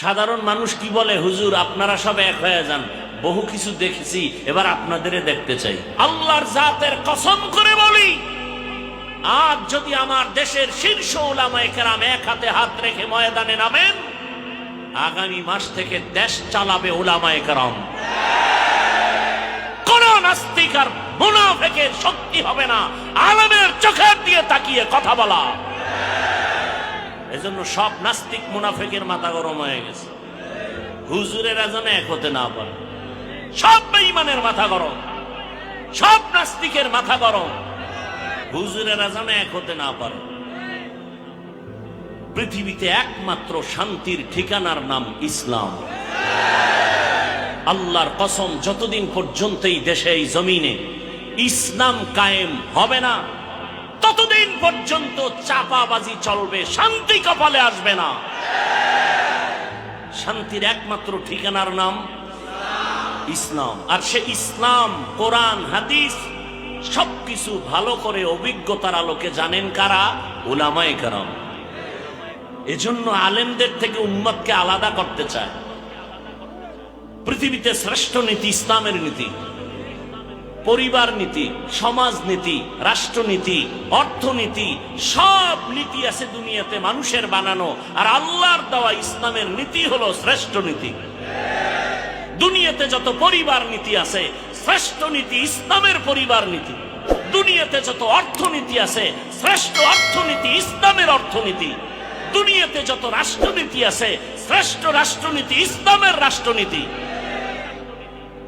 সাধারণ মানুষ কি বলে? হুজুর, আপনারা সব এক হয়ে যান। বহু কিছু দেখেছি, এবার আপনাদের দেখতে চাই। আল্লাহর জাতের কসম করে বলি, আজ যদি আমার দেশের শীর্ষ ওলামায়ে কেরাম এক হাতে হাত রেখে ময়দানে নামেন, আগামী মাস থেকে দেশ চালাবে ওলামায়ে কেরাম। কোন নাস্তিক মুনাফেকের শক্তি হবে না। আলমের চোখের দিয়ে তাকিয়ে কথা বলা। এজন্য সব নাস্তিক মুনাফেকের মাথা গরম হয়ে গেছে। হুজুরেরা যেন এক হতে না পারে। সব বেঈমানের মাথা গরম। সব নাস্তিকের মাথা গরম। হুজুরেরা যেন এক হতে না পারে। পৃথিবীতে একমাত্র শান্তির ঠিকানার নাম ইসলাম। আল্লাহর কসম, যতদিন পর্যন্ত এই দেশে এই জমিনে ইসলাম কায়েম হবে না ততদিন পর্যন্ত চাপাবাজি চলবে, শান্তি কপালে আসবে না। শান্তির একমাত্র ঠিকানার নাম ইসলাম। আর সে ইসলাম, কোরআন, হাদিস সবকিছু ভালো করে অভিজ্ঞতার আলোকে জানেন কারা? ওলামায়ে কারাম। এজন্য আলেমদের থেকে উম্মতকে আলাদা করতে চায়। পৃথিবীতে শ্রেষ্ঠ নীতি ইসলামের নীতি। পরিবার নীতি, সমাজ নীতি, রাষ্ট্রনীতি, অর্থনীতি, সব নীতি আছে দুনিয়াতে মানুষের বানানো। আর আল্লাহর দেওয়া ইসলামের নীতি হলো শ্রেষ্ঠ নীতি। দুনিয়াতে যত পরিবার নীতি আছে, শ্রেষ্ঠ নীতি ইসলামের পরিবার নীতি। দুনিয়াতে যত অর্থনীতি আছে, শ্রেষ্ঠ অর্থনীতি ইসলামের অর্থনীতি। দুনিয়াতে যত রাষ্ট্রনীতি আছে, শ্রেষ্ঠ রাষ্ট্রনীতি ইসলামের রাষ্ট্রনীতি।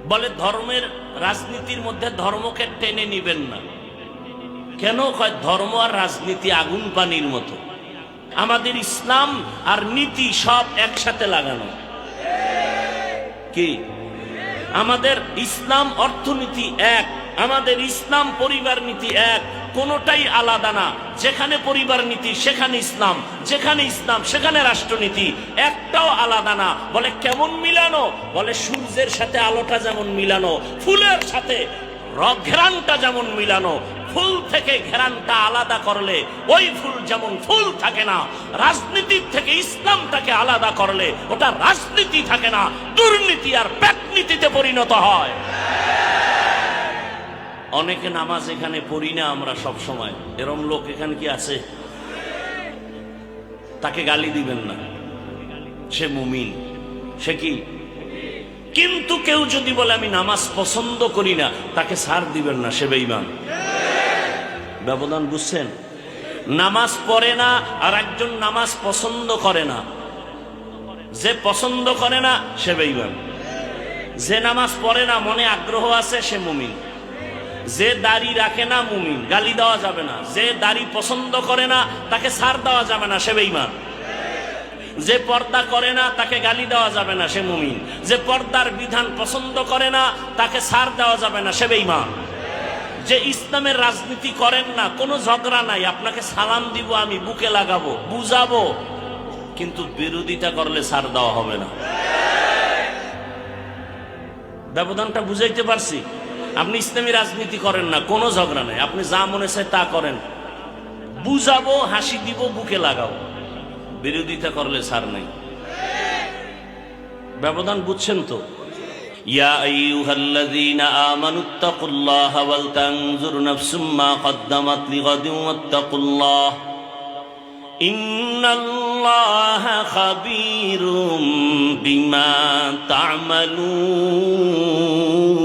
বলে ধর্মের রাজনীতির মধ্যে ধর্মকে টেনে নিবেন না। কেন? কয়, ধর্ম আর রাজনীতি আগুন পানির মতো। আমাদের ইসলাম আর নীতি সব একসাথে লাগানো। কি? আমাদের ইসলাম অর্থনীতি এক আমাদের ইসলাম পরিবার নীতি এক, কোনোটাই আলাদা না। যেখানে পরিবার নীতি, সেখানে ইসলাম। যেখানে ইসলাম, সেখানে রাষ্ট্রনীতি। একটাও আলাদা না। বলে কেমন মিলানো? বলে সূর্যের সাথে আলোটা যেমন মিলানো, ফুলের সাথে ঘেরানটা যেমন মিলানো, ফুল থেকে ঘেরানটা আলাদা করলে ওই ফুল যেমন ফুল থাকে না, রাজনীতির থেকে ইসলামটাকে আলাদা করলে ওটা রাজনীতি থাকে না, দুর্নীতি আর প্যাটনীতিতে পরিণত হয়। অনেকে নামাজ এখানে পড়ি না আমরা সব সময়। এরম লোক এখানে কি আছে? তাকে গালি দিবেন না। সে মুমিন। সে কি? কিন্তু কেউ যদি বলে, আমি নামাজ পছন্দ করি না, তাকে সার দিবেন না, সে বেইমান ব্যবধান বুঝছেন? নামাজ পড়ে না আর একজন নামাজ পছন্দ করে না। যে পছন্দ করে না, সে বেইমান যে নামাজ পড়ে না, মনে আগ্রহ আছে, সে মুমিন। যে দাড়ি রাখে না মুমিন, গালি দেওয়া যাবে না। যে দাড়ি পছন্দ করে না, তাকে সার দেওয়া যাবে না, সে বেইমান যে পর্দা করে না, তাকে গালি দেওয়া যাবে না, সে মুমিন। যে পর্দার বিধান পছন্দ করে না, তাকে সার দেওয়া যাবে না, সে বেইমান যে ইসলামের রাজনীতি করেন না, কোনো ঝগড়া নাই, আপনাকে সালাম দিব, আমি বুকে লাগাবো, বুঝাবো। কিন্তু বিরোধিতা করলে সার দেওয়া হবে না। ব্যবধানটা বুঝাইতে পারছি? আপনি ইসলামী রাজনীতি করেন না, কোনো ঝগড়া নাই। আপনি যা মনে চায় তা করেন। বুঝাবো, হাসি দিব, বুকে লাগাবো। বিরোধিতা করলে সার নাই। ব্যবধান বুঝছেন তো? ইয়া বিমা তা'মালুন।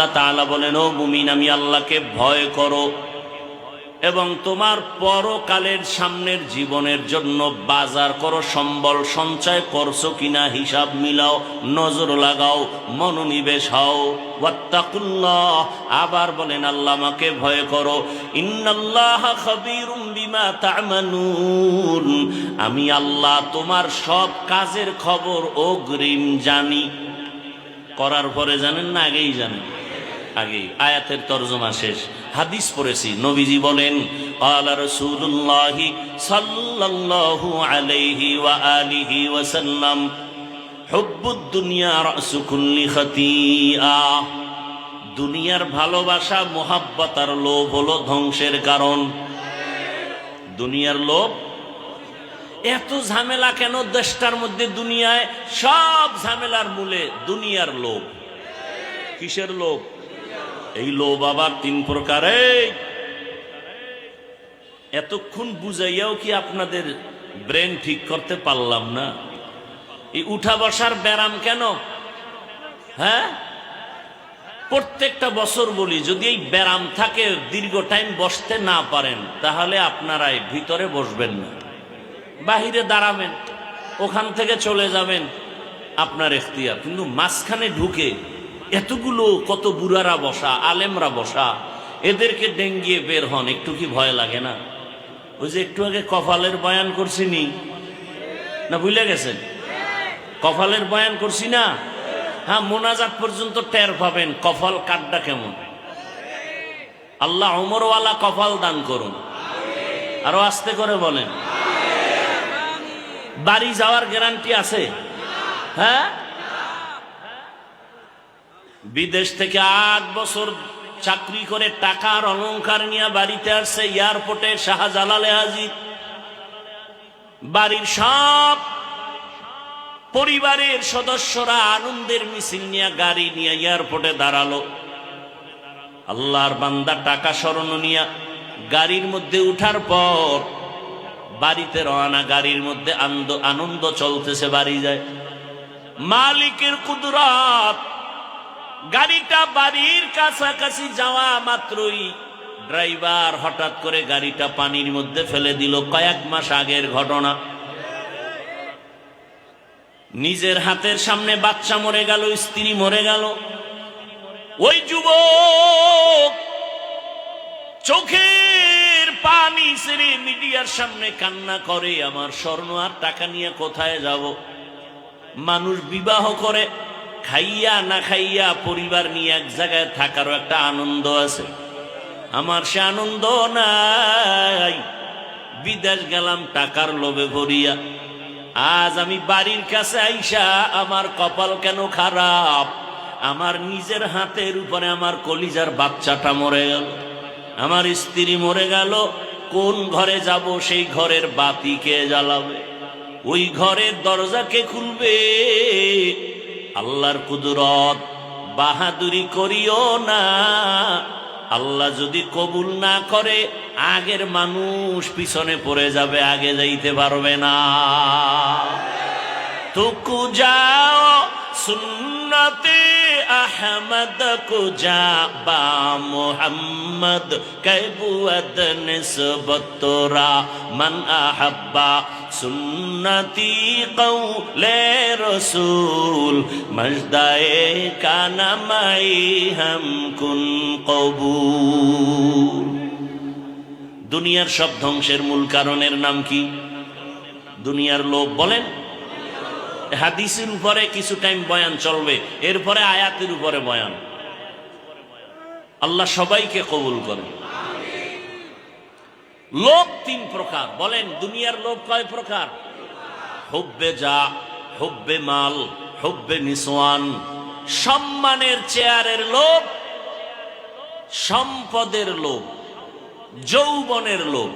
আল্লাহ তাআলা বলেন, ও মুমিন, আমি আল্লাহকে ভয় করো এবং তোমার পরকালের সামনের জীবনের জন্য বাজার করো, সম্বল সঞ্চয় করছ কিনা হিসাব মিলাও, নজর লাগাও, মনোনিবেশ হও। ওয়াত্তাকুল্লাহ। আবার বলেন, আল্লাহ আমাকে ভয় করো। ইন্নাল্লাহ খাবীরুম বিমা তা'মালুন। আমি আল্লাহ তোমার সব কাজের খবর অগ্রিম জানি। করার পরে জানেন না, আগেই জানেন। আগে আয়াতের তর্জমা শেষ, হাদিস পড়েছি, নবীজি বলেন দুনিয়ার ভালোবাসা, মোহাব্বত আর লোভ হলো ধ্বংসের কারণ। দুনিয়ার লোভ? এত ঝামেলা কেন দেশটার মধ্যে, দুনিয়ায় সব ঝামেলার মূলে, দুনিয়ার লোভ। কিসের লোভ? এই লো আবার তিন প্রকারের এতক্ষণ বুঝাইয়াও কি আপনাদের ব্রেন ঠিক করতে পারলাম না? এই উঠা বসার ব্যারাম কেন? হ্যাঁ? প্রত্যেকটা বছর বলি, যদি এই ব্যারাম থাকে, দীর্ঘ টাইম বসতে না পারেন, তাহলে আপনারাই ভিতরে বসবেন না। বাহিরে দাঁড়াবেন, ওখান থেকে চলে যাবেন, আপনার এখতিয়ার। কিন্তু মাঝখানে ঢুকে এতগুলো কত বুড়ারা বসা, আলেমরা বসা, এদেরকে ডেঙ্গিয়ে বের হন, একটু কি ভয় লাগে না? ওই যে একটু আগে কপালের বয়ান করছি নি? না ভুলে গেছেন? কপালের বয়ান করছি না? হ্যাঁ মোনাজাত পর্যন্ত টের পাবেন কপাল কাঠটা কেমন। আল্লাহ অমরওয়ালা কপাল দান করুন। আরও আস্তে করে বলেন। বাড়ি যাওয়ার গ্যারান্টি আছে? হ্যাঁ? বিদেশ থেকে আট বছর চাকরি করে টাকার অলংকার নিয়ে বাড়িতে আসছে এয়ারপোর্টে শাহজালালে হাজির বাড়ির সব পরিবারের সদস্যরা আনন্দের মিছিল নিয়ে গাড়ি নিয়ে এয়ারপোর্টে দাঁড়াল। আল্লাহর বান্দা টাকা স্মরণ নিয়ে গাড়ির মধ্যে উঠার পর বাড়িতে রওনা, গাড়ির মধ্যে আনন্দ চলতেছে, বাড়ি যায়। মালিকের কুদরত গাড়িটা বাড়ির কাছাকাছি যাওয়া মাত্রই ড্রাইভার হঠাৎ করে গাড়িটা পানির মধ্যে ফেলে দিল কয়েক মাস আগের ঘটনা। নিজের হাতের সামনে বাচ্চা মরে গেল, স্ত্রী মরে গেল। ওই যুবক চোখের পানি ছেড়ে মিডিয়ার সামনে কান্না করে, আমার স্বর্ণ আর টাকা নিয়ে কোথায় যাব? মানুষ বিবাহ করে। খাইয়া না খাইয়া পরিবার নিয়ে এক জায়গায় থাকারও একটা আনন্দ আছে। আমার সে আনন্দ নাই। বিদেশ গেলাম, টাকার লোভে ভরিয়া। আজ আমি বাড়ির কাছে আইসা আমার কপাল কেন খারাপ? আমার নিজের হাতের উপরে আমার কলিজার বাচ্চাটা মরে গেল। আমার স্ত্রী মরে গেল। কোন ঘরে যাব, সেই ঘরের বাতি কে জ্বালাবে? ওই ঘরের দরজা কে খুলবে? আল্লাহর কুদরত বাহাদুরি করিও না। আল্লাহ যদি কবুল না করে, আগের মানুষ পিছনে পড়ে যাবে, আগে যাইতে পারবে না। তুকু যাও সুন্নতে আহমদ কুজা বা মোহাম্মদ কৈবুয়দ নিসবতরা মন সুনতি কৌ লে রসুল মজদায় কানামাই হম কুন কবু দুনিয়ার সব ধ্বংসের মূল কারণের নাম কি? দুনিয়ার লোক বলেন হাদিসের উপরে কিছু টাইম বয়ান চলবে, এরপরে আয়াতের উপরে বয়ান। আল্লাহ সবাইকে কবুল করে লোভ তিন প্রকার, বলেন দুনিয়ার লোভ কয় প্রকার? হুব্বে যা, হুব্বে মাল, হুব্বে নিসওয়ান। সম্মানের চেয়ারের লোভ, সম্পদের লোভ, যৌবনের লোভ।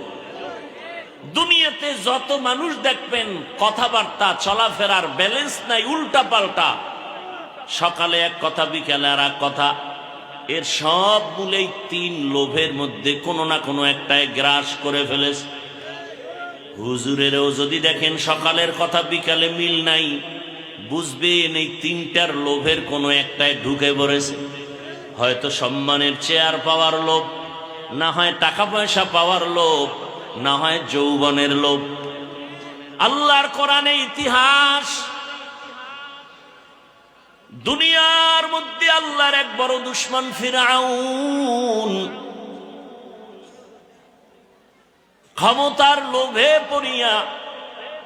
দুনিয়াতে যত মানুষ দেখবেন, কথাবার্তা, চলাফেরার ব্যালেন্স নাই উল্টা পাল্টা সকালে এক কথা, বিকেলে আর এক কথা। এর সব মূলেই তিন লোভের মধ্যে কোনো না কোনো একটাই গ্রাস করে ফেলেছে। হুজুরেরও যদি দেখেন সকালের কথা, বিকালে মিল নাই, বুঝবেন এই তিনটার লোভের কোনো একটাই ঢুকে পড়েছে। হয়তো সম্মানের চেয়ার পাওয়ার লোভ, না হয় টাকা পয়সা পাওয়ার লোভ। না হয় যৌবনের লোভ। আল্লাহর কোরআনে ইতিহাস। দুনিয়ার মধ্যে আল্লাহর এক বড় দুশ্মন ফিরাউন। ক্ষমতার লোভে পড়িয়া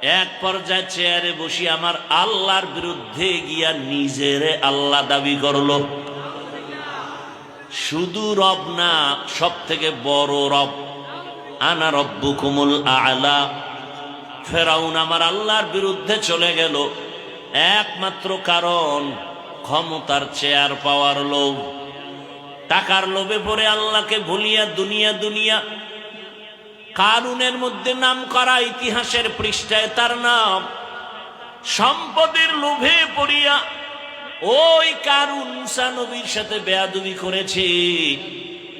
এক পর্যায়ে চেয়ারে বসি আমার আল্লাহর বিরুদ্ধে গিয়া নিজেরে আল্লাহ দাবি করল। শুধু রব না সব থেকে বড় রব আনা রব্বু কুমুল আলা। ফেরাউন আমার আল্লাহর বিরুদ্ধে চলে গেল। একমাত্র কারণ, ক্ষমতার চেয়ার পাওয়ার লোভ। টাকার লোভে পড়ে আল্লাহকে ভুলিয়া দুনিয়া দুনিয়া। কারুনের মধ্যে নাম করা ইতিহাসের পৃষ্ঠায় তার নাম। সম্পদের লোভে পড়িয়া ওই কারুন মুসা নবীর সাথে বেয়াদুবি করেছে।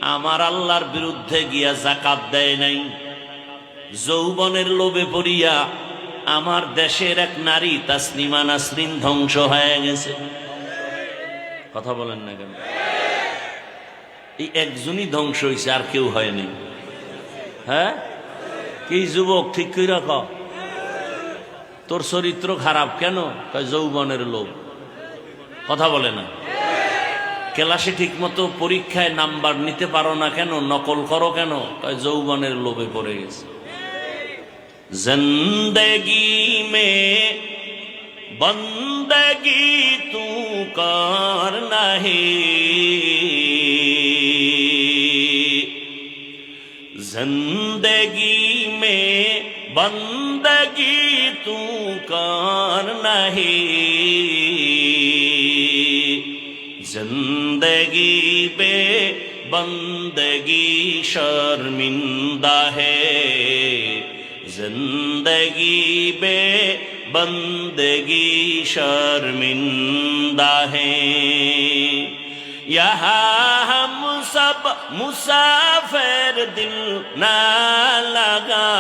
আমার আল্লাহর বিরুদ্ধে গিয়া জাকাত দেয় নাই। যৌবনের লোভে পড়িয়া আমার দেশের এক নারী তাসলিমা নাসরিন ধ্বংস হয়ে গেছে। কথা বলেন না কেন? এই একজনই ধ্বংস হয়েছে আর কেউ হয়নি হ্যাঁ? কি যুবক, ঠিক করে রাখ তোর চরিত্র খারাপ কেন? কয়, যৌবনের লোভ। কথা বলে না। ক্লাসে ঠিকমতো পরীক্ষায় নাম্বার নিতে পারো না কেন? নকল করো কেন? তাই যৌবনের লোভে পড়ে গেছে। জিন্দগি মে বন্দগি তু কর নাহি? জিন্দগি মে বন্দগি তু কর নাহি? زندگی پہ بندگی شرمندہ ہے۔ زندگی پہ بندگی شرمندہ ہے۔ یہاں ہم سب مسافر دل نہ لگا۔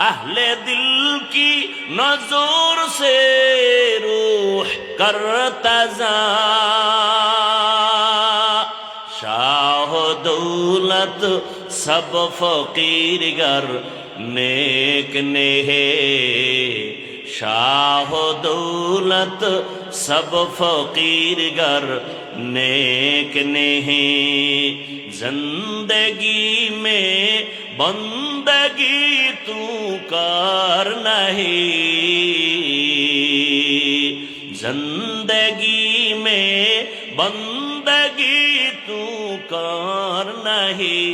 اہل دل کی نظور سے کرتزا شاہ دولت سب فقیر گر نیک نہ شاہ دولت سب فقیر گر نیک نہیں زندگی میں بندگی تو کر نہیں۔ زندگی میں بندگی تو کار نہیں۔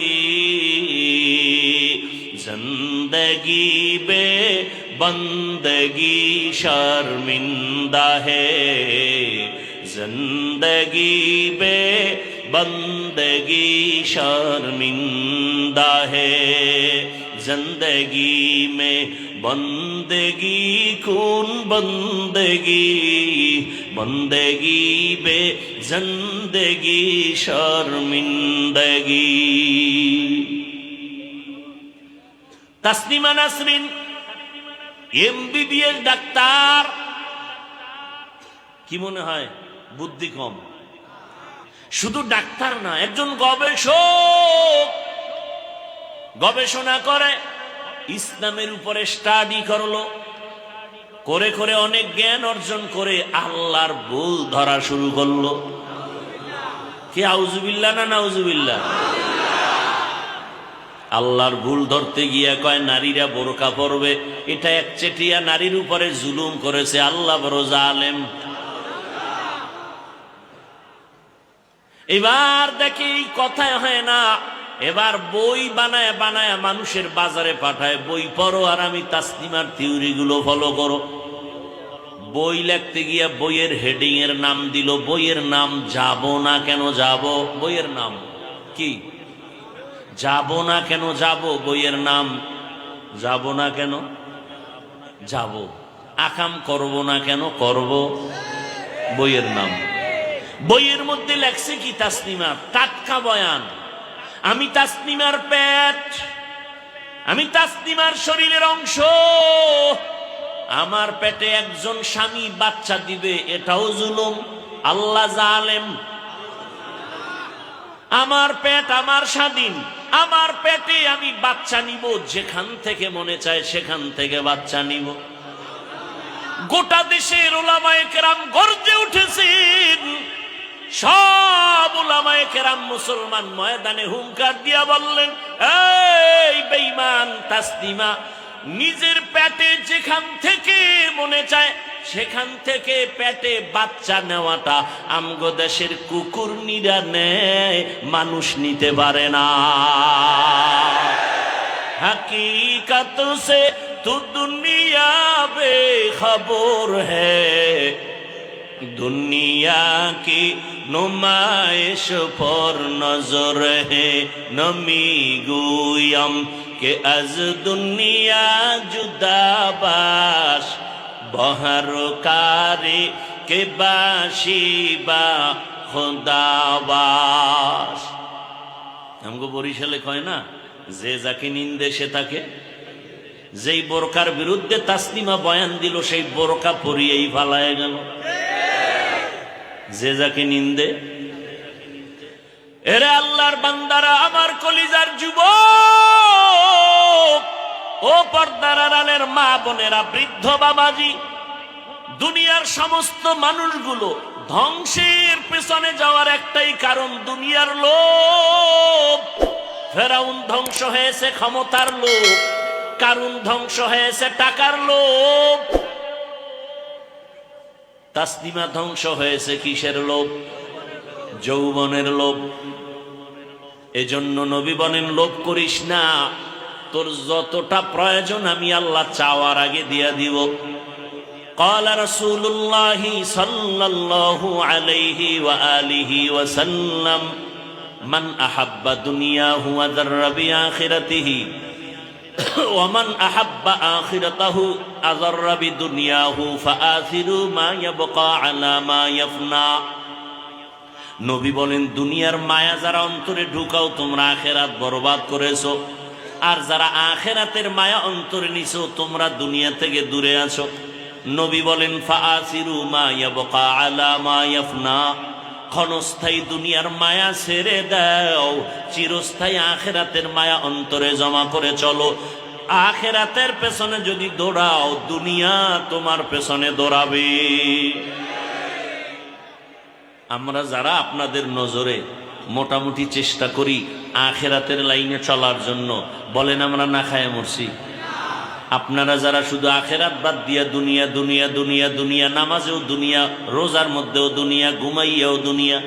زندگی بے بندگی شرمندہ ہے۔ زندگی بے بندگی شرمندہ ہے۔ زندگی میں بندگی کون بندگی۔ বন্দেগি বে জন্দেগি শর্মিন্দগি। Tasnima Nasrin, MBBS doctor. কি মনে হয়? বুদ্ধি কম। শুধু ডাক্তার না, একজন গবেষক গবেষণা করে, ইসলামের উপরে স্টাডি করল। করে করে অনেক জ্ঞান অর্জন করে আল্লাহর ভুল ধরা শুরু করল। কে আউজুবিল্লা না নাউজুবিল্লা আল্লাহর ভুল ধরতে গিয়া কয়, নারীরা বোরকা পরবে। এটা একচেটিয়া নারীর উপরে জুলুম করেছে। আল্লাহ বড় জালেম। এবার দেখে, কথায় হয় না এবার বই বানায় বানায় মানুষের বাজারে পাঠায় বই পড়ো আর আমি তাসলিমার থিওরি গুলো ফলো করো। বই লিখতে গিয়া বইয়ের হেডিং এর নাম দিল, বইয়ের নাম যাব না কেন যাব? বইয়ের নাম কি? যাব না কেন যাব? বইয়ের নাম যাব না কেন? যাব। আকাম করব না কেন? করব। বইয়ের নাম। বইয়ের মধ্যে লেখছে কি তাসনিমার টাটকা বয়ান। আমি তাসনিমার পেট, আমি তাসনিমার শরীরের অংশ। আমার পেটে একজন স্বামী বাচ্চা দিবে, এটাও জুলুম। আল্লাহ জালেম। আমার পেট আমার স্বাধীন, আমার পেটে আমি বাচ্চা নিব, যেখান থেকে মনে চায় সেখান থেকে বাচ্চা নিব। গোটা দেশের ওলামায়ে কেরাম গর্জে উঠেছেন। সব ওলামায় কেরাম মুসলমান ময়দানে হুঙ্কার দিয়া বললেন, এই বেইমান তাসলিমা, নিজের পেটে যেখান থেকে মনে চায়, সেখান থেকে পেটে বাচ্চা নেওয়াটা আমগো দেশের কুকুর নিরা নেয়, মানুষ নিতে পারে না। হকিকত সে তু দুনিয়া বে খবর হ্যাঁ দুনিয়া কি नुमाइश पर नजर है नमी गुयम के अज दुनिया जुदाबाश बहर कारे के बाशी बा खुदाबाश আমাকে বরিশালে কয় না যে যাকে নিন্দে সে তাকে যেই বোরকার বিরুদ্ধে তাসলিমা বয়ান দিল সেই বোরকা পরিয়েই ফালায় গেল যে যাকে নিন্দে, এরে আল্লাহর বান্দারা আমার কলিজার যুব ও পর্দার আড়ালের মা বোনেরা, বৃদ্ধ বাবাজি, দুনিয়ার সমস্ত মানুষগুলো ধ্বংসের পেছনে যাওয়ার একটাই কারণ, দুনিয়ার লোভ। ফেরাউন ধ্বংস হয়েছে ক্ষমতার লোভ কারণ ধ্বংস হয়েছে টাকার লোভ। তাসলিমা ধ্বংস হয়েছে কিসের লোভ যৌবনের লোভ এজন্য নবী বলেন লোভ করিস না তোর যতটা প্রয়োজন আমি আল্লাহ চাওয়ার আগে দিয়া দিব قال رسول الله صلى الله عليه وآله وسلم من أحب دنياه وذر بآخرته আহাব্বা আখিরাতাহু বিদুনিয়াহু ফাআসিরু মা ইয়াবকা আলা মা নবী বলেন, দুনিয়ার মায়া যারা অন্তরে ঢুকাও, তোমরা আখেরাত বরবাদ করেছ। আর যারা আখেরাতের মায়া অন্তরে নিছো, তোমরা দুনিয়া থেকে দূরে আছো। নবী বলেন, ফাআসিরু মা ইয়াবকা আলা মা ইয়াফনা। ক্ষণস্থায়ী দুনিয়ার মায়া ছেড়ে দাও। চিরস্থায়ী আখেরাতের মায়া অন্তরে জমা করে চলো। আখেরাতের পেছনে যদি দৌড়াও, দুনিয়া তোমার পেছনে দৌড়াবে। আমরা যারা আপনাদের নজরে মোটামুটি চেষ্টা করি আখেরাতের লাইনে চলার জন্য, বলেন আমরা না খায় মরছি। আপনারা যারা শুধু আখেরাত বাদ দিয়া দুনিয়া দুনিয়া দুনিয়া দুনিয়া, নামাজেও দুনিয়া, রোজার মধ্যেও দুনিয়া, ঘুমাইয়াও দুনিয়া,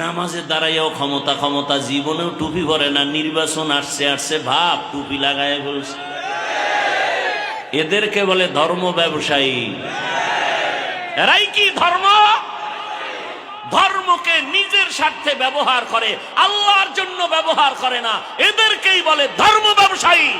নামাজে দাঁড়াইয়াও ক্ষমতা ক্ষমতা, জীবনেও টুপি ভরে না, নির্বাচন আসছে আসছে, ভাব, টুপি লাগায় বলছে এদেরকে বলে ধর্ম ব্যবসায়ী। এরাই কি ধর্ম? ধর্মকে নিজের স্বার্থে ব্যবহার করে, আল্লাহর জন্য ব্যবহার করে না, এদেরকেই বলে ধর্ম ব্যবসায়ী।